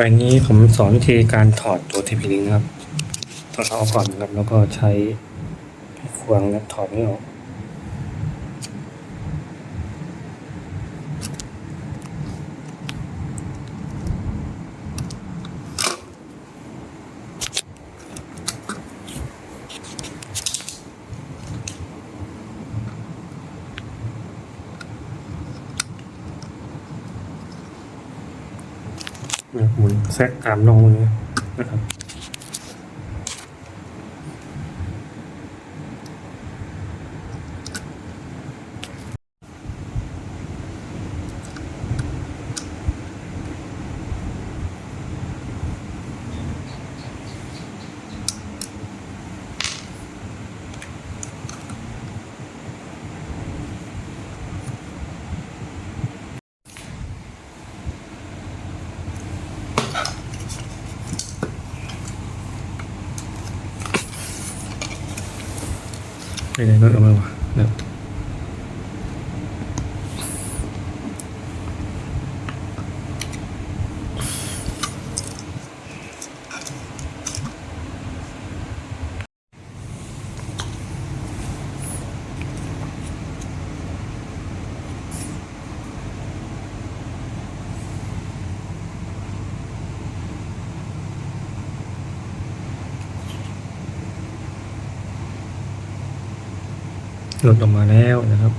วันนี้ผมสอนวิธีการถอดตัว TP Link นะครับ ถอดเอาออกก่อนครับ แล้วก็ใช้ควงนะถอดนี้ออก นะครับหมุนแซะตามน้องมือนะครับ ไม่ได้รถออกมาวะนะ หลุดออกมาแล้วนะครับ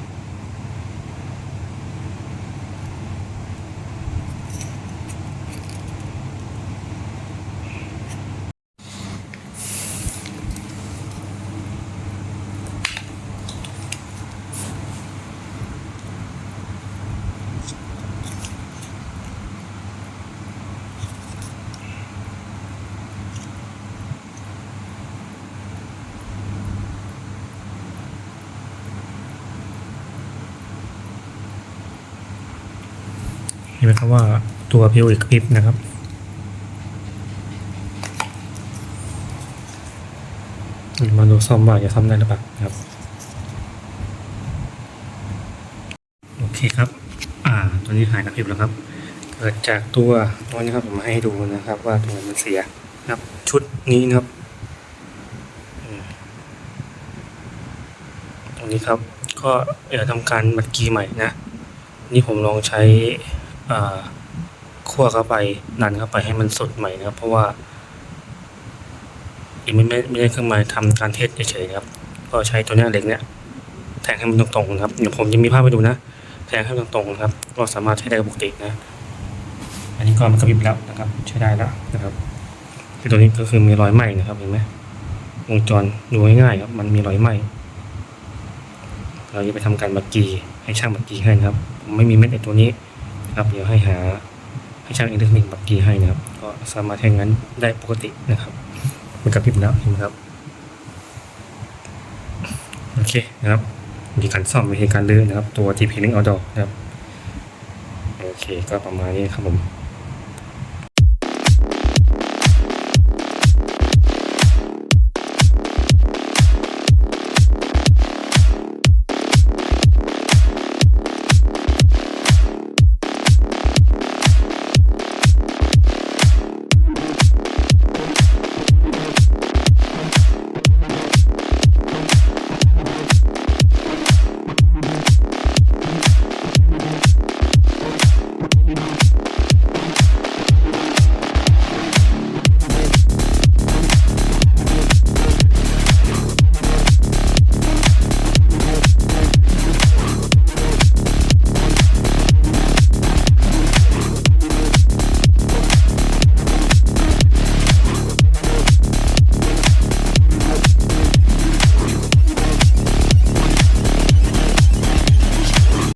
เห็นไหมครับว่าตัวพิวอีกคลิปนะครับมาดูซ่อมว่าจะซ่อมได้หรือเปล่าครับ โอเคครับ อ่า ตัวนี้หายกระพริบแล้วครับ เกิดจากตัวตัวนี้ครับผมมาให้ดูนะครับว่าตัวมันเสียนะครับ ชุดนี้นะครับอืมตรงนี้ครับ ก็เดี๋ยวทำการบัดกีใหม่นะ นี่ผมลองใช้ คั่วเข้าไปดันเข้าไปให้มันสดใหม่นะครับ เพราะว่าอีกไม่ไม่ไม่ได้เครื่องหมายทำการเทสเฉยๆนะครับ ก็ใช้ตัวเนี้ยเหล็กเนี้ยแทงให้มันตรงๆครับเดี๋ยวผมจะมีภาพให้ดูนะแทงให้มันตรงๆนะครับ ก็สามารถใช้ได้ปกตินะ อันนี้ก็มันกระพริบแล้วนะครับใช้ได้แล้วนะครับคือตัวนี้ก็คือมีรอยไหม้นะครับเห็นไหมวงจรดูง่ายๆครับ มันมีรอยไหม้เราจะไปทำการบักกีให้ช่างบักกีให้นะครับ ผมไม่มีเม็ดในตัวนี้ นะครับเดี๋ยวให้หาให้ช่างอิเล็กทรอนิกส์บักกีให้นะครับ ก็สามารถใช้งานได้ปกตินะครับมันกระพริบแล้วเห็นไหมครับโอเคนะครับวิธีการซ่อมวิธีการลื้อนนะครับ ตัว TP Link Outdoor นะครับ โอเคก็ประมาณนี้ครับผม